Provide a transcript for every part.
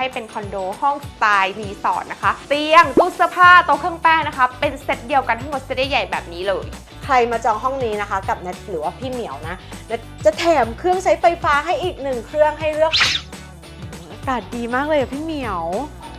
ให้เป็นคอนโดห้องสไตล์รีสอร์ทนะคะ เตียงตู้เสื้อผ้าโต๊ะเครื่องแป้งนะคะ เป็นเซตเดียวกันทั้งหมดเซตใหญ่แบบนี้เลย ใครมาจองห้องนี้นะคะ กับเน็ตหรือว่าพี่เหมียวนะเน็ตจะแถมเครื่องใช้ไฟฟ้าให้อีกหนึ่งเครื่องให้เลือกอากาศดีมากเลยอะพี่เหมียว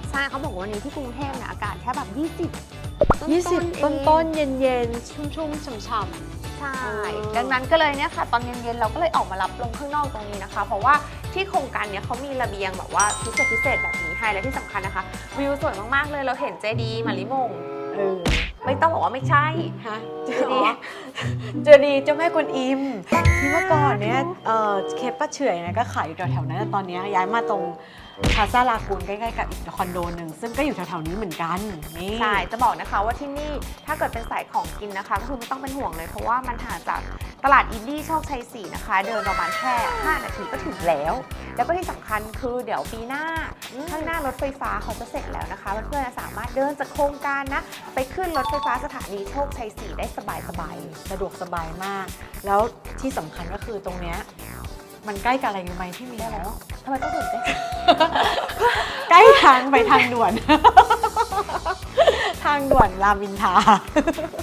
ใช่เขาบอกว่าวันนี้ที่กรุงเทพเนี่ยอากาศแค่แบบ 20 20ต้นต้นๆเย็นเย็นๆ ชุ่มๆฉ่ำ ใช่ เออ ดังนั้นก็เลยเนี่ยค่ะ ตอนเย็นๆ เราก็เลยออกมารับลงข้างนอกตรงนี้นะคะ เพราะว่า ที่โครงการเนี่ยเขามีระเบียงแบบว่าพิเศษพิเศษแบบนี้ให้และที่สำคัญนะคะ วิวสวยมากๆเลยเราเห็นเจดีย์มาริมงๆเออไม่ต้องบอกว่าไม่ใช่ ฮะเจเจดีดีย์ เจดีย์เจ้าแม่กวนอิมที่เมื่อก่อนเนี่ยเออเคปป้าเฉอยนะก็ขายอยู่แถวๆนั้นแต่ตอนนี้ย้ายมาตรง พาซาลากูนใกล้ๆกับอีกคอนโดหนึ่งซึ่งก็อยู่แถวๆนี้เหมือนกันนี่ใช่จะบอกนะคะว่าที่นี่ถ้าเกิดเป็นสายของกินนะคะก็คือไม่ต้องเป็นห่วงเลยเพราะว่ามันห่างจากตลาดอินดี้โชคชัย4นะคะ เดินประมาณแค่ 5 นาทีก็ถึงแล้ว แล้วก็ที่สำคัญคือเดี๋ยวปีหน้า ข้างหน้ารถไฟฟ้าเขาจะเสร็จแล้วนะคะเพื่อนๆสามารถเดินจากโครงการนะ ไปขึ้นรถไฟฟ้าสถานีโชคชัย4ได้สบายๆเลยสะดวกสบายมาก แล้วที่สำคัญก็คือตรงเนี้ยมันใกล้กับอะไรรู้ไหมพี่เหมียว ทำไมต้องตื่นเต้น ใกล้ทางไปทางด่วน ทางด่วนรามอินทรา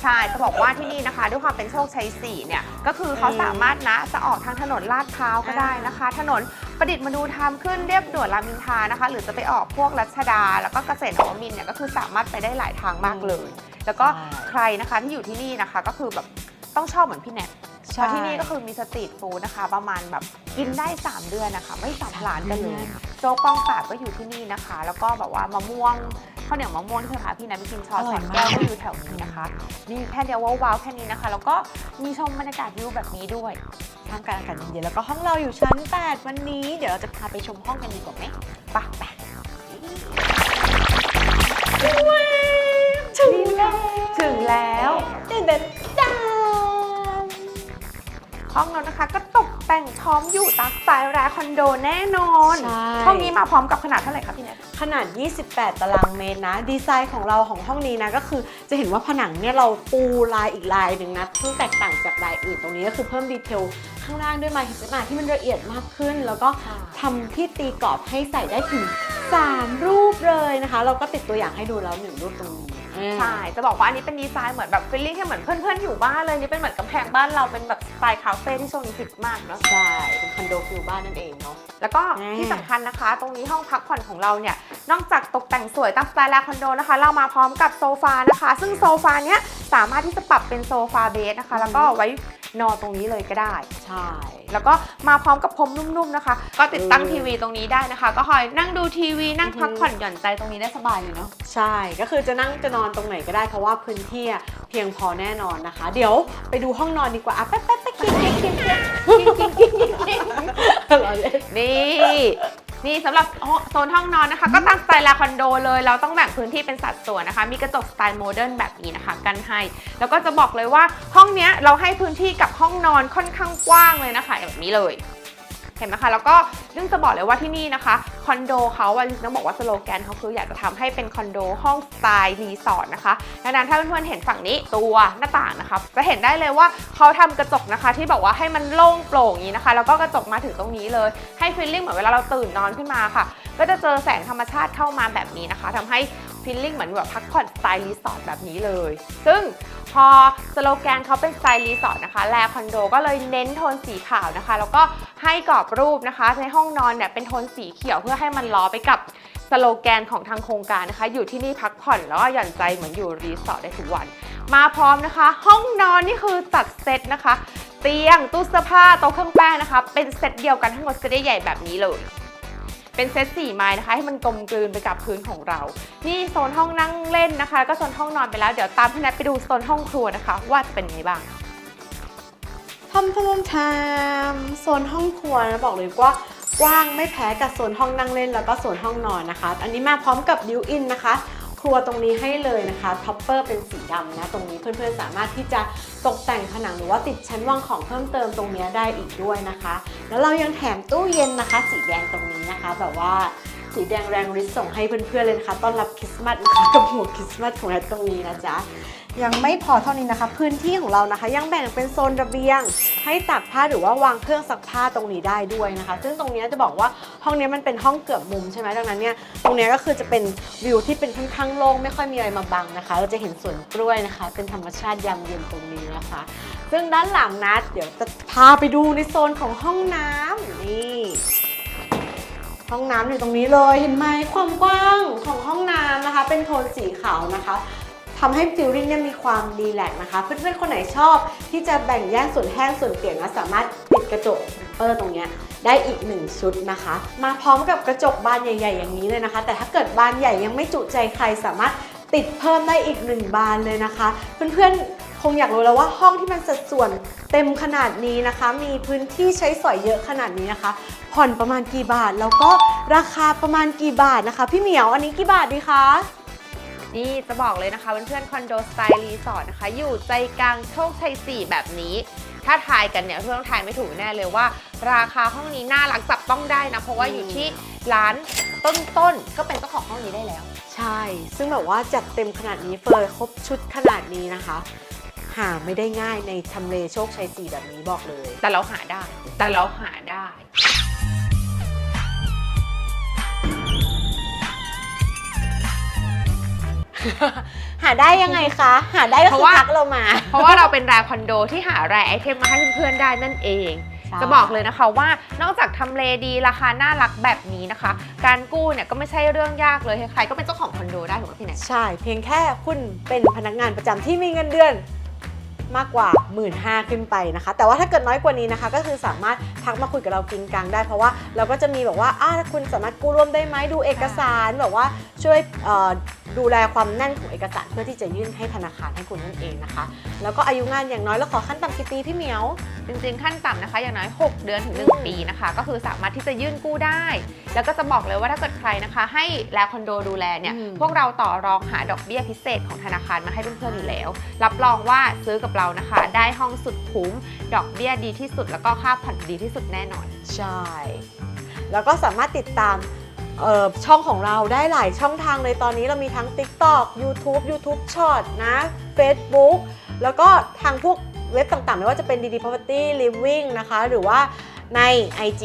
ใช่จะบอกว่าที่นี่นะคะ ด้วยความเป็นโชคชัย4เนี่ย ก็คือเขาอืมสามารถนะจะออกทางถนนลาดพร้าวก็ได้นะคะ ถนนประดิษฐ์มนูธรรมขึ้นเรียบด่วนรามอินทรานะคะ หรือจะไปออกพวกรัชดา แล้วก็เกษตรนวมินทร์เนี่ยก็คือสามารถไปได้หลายทางมากเลย แล้วก็ใครนะคะที่อยู่ที่นี่นะคะ ก็คือแบบต้องชอบเหมือนพี่แนท เพราะที่นี่ก็คือมีสตรีทฟู้ดนะคะ ประมาณแบบกินได้ 3 เดือนนะคะ ไม่สับหลานกันเลยโจ๊กกองปราบก็อยู่ที่นี่นะคะ แล้วก็แบบว่ามะม่วงข้าวเหนียวมะม่วงที่เคยพาพี่นัทไปกินชออร่แสอยนมากแก้วก็อยู่แถวนี้นะคะนี่แค่เดียวว้าวๆแค่นี้นะคะ แล้วก็มีชมบรรยากาศวิวแบบนี้ด้วยท่ามกลางอากาศเย็นๆแล้วก็ห้องเราอยู่ชั้น 8 วันนี้ เดี๋ยวเราจะพาไปชมห้องกันดีกว่าไหมไปะปะถึงแล้วถึงแล้วเด่นเด่นจ้า ห้องเรานะคะ ก็ตกแต่งพร้อมอยู่ตามสไตล์แรคคอนโดแน่นอนใช่ ห้องนี้มาพร้อมกับขนาดเท่าไหร่คะพี่แนท ขนาด 28 ตารางเมตรนะ ดีไซน์ของเราของห้องนี้นะ ก็คือจะเห็นว่าผนังเนี่ยเราปูลายอีกลายหนึ่งนะซึ่งแตกต่างจากลายอื่นตรงนี้ก็คือเพิ่มดีเทลข้างล่างด้วยไม้หิสมาที่มันละเอียดมากขึ้น แล้วก็ทำที่ตีกรอบให้ใส่ได้ถึง 3 รูปเลยนะคะ เราก็ติดตัวอย่างให้ดูแล้วหนึ่งรูปตรงนี้ ใช่จะบอกว่าอันนี้เป็นดีไซน์เหมือนแบบฟิลลิ่งแค่เหมือนเพื่อนๆอยู่บ้านเลยนี่เป็นเหมือนกำแพงบ้านเราเป็นแบบสไตล์คาเฟ่ที่ช่วงนี้ฮิตมากเนาะใช่เป็นคอนโดฟิลบ้านนั่นเองเนาะแล้วก็อืมที่สำคัญนะคะ ตรงนี้ห้องพักผ่อนของเราเนี่ยนอกจากตกแต่งสวยตามสไตล์แรคคอนโดนะคะ เรามาพร้อมกับโซฟานะคะ ซึ่งโซฟาเนี้ยสามารถที่จะปรับเป็นโซฟาเบสนะคะ แล้วก็ไว้ นอนตรงนี้เลยก็ได้ ใช่ แล้วก็มาพร้อมกับพรมนุ่มๆนะคะ ก็ติดตั้งเออทีวีตรงนี้ได้นะคะ ก็คอยนั่งดูทีวีนั่งอือฮึพักผ่อนหย่อนใจตรงนี้ได้สบายเลยเนาะ ใช่ ก็คือจะนั่งจะนอนตรงไหนก็ได้เพราะว่าพื้นที่อะเพียงพอแน่นอนนะคะ เดี๋ยวไปดูห้องนอนดีกว่าอะแป๊บแป๊บแป๊บกิ๊กกิ๊กกิ๊กกิ๊กเราเล่น นี่สำหรับโซนห้องนอนนะคะ ก็ตามสไตล์ลาคอนโดเลย เราต้องแบ่งพื้นที่เป็นสัดส่วนนะคะ มีกระจกสไตล์โมเดิร์นแบบนี้นะคะ กันให้ แล้วก็จะบอกเลยว่าห้องเนี้ยเราให้พื้นที่กับห้องนอนค่อนข้างกว้างเลยนะคะแบบนี้เลยเห็นไหมคะแล้วก็เรื่องจะบอกเลยว่าที่นี่นะคะ คอนโดเขาว่าต้องบอกว่าสโลแกนเขาคืออยากจะทำให้เป็นคอนโดห้องสไตล์รีสอร์ทนะคะดังนั้นถ้าเพื่อนๆเห็นฝั่งนี้ตัวหน้าต่างนะคะ จะเห็นได้เลยว่าเขาทำกระจกนะคะ ที่บอกว่าให้มันโล่งโปร่งนี้นะคะ แล้วก็กระจกมาถึงตรงนี้เลยให้ฟีลลิ่งเหมือนเวลาเราตื่นนอนขึ้นมาค่ะ ก็จะเจอแสงธรรมชาติเข้ามาแบบนี้นะคะทำให้ฟีลลิ่งเหมือนแบบพักผ่อนสไตล์รีสอร์ทแบบนี้เลย ซึ่ง พอสโลแกนเขาเป็นสไตล์รีสอร์ทนะคะ แลคอนโดก็เลยเน้นโทนสีขาวนะคะ แล้วก็ให้กรอบรูปนะคะ ในห้องนอนเนี่ยเป็นโทนสีเขียวเพื่อให้มันล้อไปกับสโลแกนของทางโครงการนะคะ อยู่ที่นี่พักผ่อนแล้วก็หย่อนใจเหมือนอยู่รีสอร์ทได้ทุกวัน มาพร้อมนะคะ ห้องนอนนี่คือจัดเซตนะคะ เตียงตู้เสื้อผ้าโต๊ะเครื่องแป้งนะคะ เป็นเซตเดียวกันทั้งหมดเซตใหญ่แบบนี้เลย เป็นเซต4ไม้นะคะ ให้มันกลมกลืนไปกับพื้นของเรา นี่โซนห้องนั่งเล่นนะคะ ก็โซนห้องนอนไปแล้วเดี๋ยวตามพี่แนทไปดูโซนห้องครัวนะคะ ว่าจะเป็นยังไงบ้างทำทำทำโซนห้องครัวนะบอกเลยว่ากว้างไม่แพ้กับโซนห้องนั่งเล่นแล้วก็โซนห้องนอนนะคะ อันนี้มาพร้อมกับดิวอินนะคะ ครัวตรงนี้ให้เลยนะคะท็อปเปอร์เป็นสีดำนะตรงนี้เพื่อนๆสามารถที่จะตกแต่งผนังหรือว่าติดชั้นวางของเพิ่มเติมตรงนี้ได้อีกด้วยนะคะ แล้วเรายังแถมตู้เย็นนะคะ สีแดงตรงนี้นะคะแบบว่าสีแดงแรงฤทธิ์ส่งให้เพื่อนๆเลยนะคะต้อนรับคริสต์มาสนะคะกับหัวคริสต์มาสของแอตตรงนี้นะจ๊ะ ยังไม่พอเท่านี้นะคะ พื้นที่ของเรานะคะ ยังแบ่งเป็นโซนระเบียง ให้ตากผ้าหรือว่าวางเครื่องซักผ้าตรงนี้ได้ด้วยนะคะ ซึ่งตรงนี้จะบอกว่าห้องนี้มันเป็นห้องเกือบมุมใช่ไหมดังนั้นเนี่ยตรงนี้ก็คือจะเป็นวิวที่เป็นค่อนข้างโล่งไม่ค่อยมีอะไรมาบังนะคะ เราจะเห็นสวนกล้วยนะคะ เป็นธรรมชาติยามเย็นตรงนี้นะคะ ซึ่งด้านหลังนะเดี๋ยวจะพาไปดูในโซนของห้องน้ำนี่ห้องน้ำอยู่ตรงนี้เลยเห็นไหมความกว้างของห้องน้ำนะคะ เป็นโทนสีขาวนะคะ ทำให้ฟิลลิ่งเนี่ยมีความรีแลกนะคะ เพื่อนๆคนไหนชอบที่จะแบ่งแยกส่วนแห้งส่วนเปียกนะสามารถติดกระจกเปอร์ตรงเนี้ยได้อีกหนึ่งชุดนะคะ มาพร้อมกับกระจกบานใหญ่ ๆ อย่างนี้เลยนะคะ แต่ถ้าเกิดบานใหญ่ยังไม่จุใจใครสามารถติดเพิ่มได้อีกหนึ่งบานเลยนะคะ เพื่อนๆคงอยากรู้แล้วว่าห้องที่มันสัดส่วนเต็มขนาดนี้นะคะ มีพื้นที่ใช้สอยเยอะขนาดนี้นะคะ ผ่อนประมาณกี่บาท แล้วก็ราคาประมาณกี่บาทนะคะ พี่เหมียวอันนี้กี่บาทดีคะ นี่จะบอกเลยนะคะเพื่อนๆคอนโดสไตล์รีสอร์ทนะคะ อยู่ใจกลางโชคชัย 4 แบบนี้ ถ้าทายกันเนี่ยเพื่อนต้องทายไม่ถูกแน่เลยว่า ราคาห้องนี้น่ารักจับต้องได้นะ เพราะว่าอยู่ที่ร้านต้นๆก็เป็นเจ้าของห้องนี้ได้แล้ว ใช่ ซึ่งแบบว่าจัดเต็มขนาดนี้เฟอร์ครบชุดขนาดนี้นะคะ หาไม่ได้ง่ายในทำเลโชคชัย 4 แบบนี้บอกเลย แต่เราหาได้ แต่เราหาได้ หาได้ยังไงคะ หาได้ก็เพคืราะอว่า ทักเรามา เพราะว่าเราเป็นรายคอนโดที่หารายไอเทมมาให้เพื่อนๆได้นั่นเองใช่จะบอกเลยนะคะว่านอกจากทำเลดีราคาน่ารักแบบนี้นะคะ การกู้เนี่ยก็ไม่ใช่เรื่องยากเลยใครๆก็เป็นเจ้าของคอนโดได้ถูกไหมพี่แนน ใช่ เพียงแค่คุณเป็นพนักงานประจำที่มีเงินเดือน มากกว่า 1 5ื่นขึ้นไปนะคะ แต่ว่าถ้าเกิดน้อยกว่านี้นะคะ ก็คือสามารถทักมาคุยกับเรากินกลางได้ เพราะว่าเราก็จะมีแบบว่าอ่าคุณสามารถกู้ร่วมได้ไหมดูเอกสารแบบว่าช่วยเอ่อดูแลความแน่นของเอกสารเพื่อที่จะยื่นให้ธนาคารให้คุณนั่นเองนะคะ แล้วก็อายุงานอย่างน้อยเราขอขั้นต่ำกี่ปีพี่เหมียว จริงๆขั้นต่ำนะคะอย่างน้อย 6 เดือนถึง 1 ปีนะคะ ก็คือสามารถที่จะยื่นกู้ได้ แล้วก็จะบอกเลยว่าถ้าเกิดใครนะคะ ให้แลคอนโดดูแลเนี่ยอืมพวกเราต่อรองหาดอกเบี้ยพิเศษของธนาคารมาให้เพื่อนๆอยู่แล้ว รับรองว่าซื้อกับเรานะคะ ได้ห้องสุดคุ้มดอกเบี้ยดีที่สุด แล้วก็ค่าผ่อนดีที่สุดแน่นอน ใช่ แล้วก็สามารถติดตามเอ่อช่องของเราได้หลายช่องทางเลยตอนนี้เรามีทั้ง TikTok YouTube YouTube Short นะ Facebook แล้วก็ทางพวกเว็บต่างๆ ไม่ว่าจะเป็น DD Property Living นะคะ หรือว่าใน IG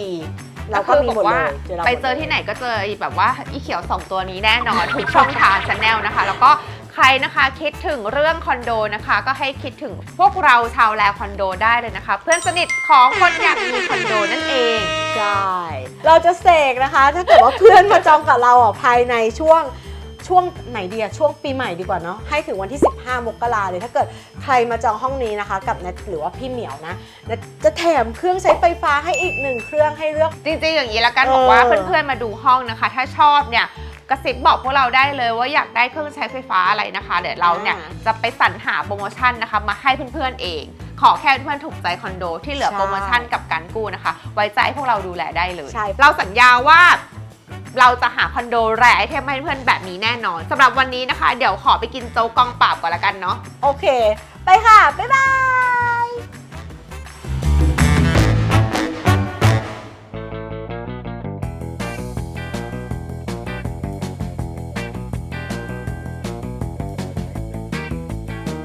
เราก็มีหมดเลยจราไปเจอที่ไหนก็เจอแบบว่าอีเขียว 2 ตัวนี้แน่นอนทุกช่องทางชแนลนะคะ แล้วก็ ใครนะคะคิดถึงเรื่องคอนโดนะคะ ก็ให้คิดถึงพวกเราชาวแลคอนโดได้เลยนะคะ เพื่อนสนิทของคนอยากมีคอนโดนั่นเอง ใช่เราจะเสกนะคะ ถ้าเกิดว่าเพื่อนมาจองกับเราอะภายในช่วงช่วงไหนดีอะช่วงปีใหม่ดีกว่าเนาะให้ถึงวันที่ 15 มกราเลยถ้าเกิดใครมาจองห้องนี้นะคะ กับเน็ตหรือว่าพี่เหมียวนะเน็ตจะแถมเครื่องใช้ไฟฟ้าให้อีกหนึ่งเครื่องให้เลือก จริงๆอย่างนี้ละกันเออบอกว่าเพื่อนๆมาดูห้องนะคะ ถ้าชอบเนี่ย กระซิบบอกพวกเราได้เลยว่าอยากได้เครื่องใช้ไฟฟ้าอะไรนะคะเดี๋ยวเราเนี่ยจะไปสรรหาโปรโมชั่นนะคะมาให้เพื่อนๆเอง ขอแค่เพื่อนๆถูกใจคอนโดที่เหลือโปรโมชั่นกับการกู้นะคะ ไว้ใจให้พวกเราดูแลได้เลย ใช่ เราสัญญาว่าเราจะหาคอนโดแรไอเทมให้เพื่อนๆแบบนี้แน่นอนสำหรับวันนี้นะคะ เดี๋ยวขอไปกินโจ๊กกองปราบก่อนละกันเนาะ โอเค ไปค่ะ บ๊ายบาย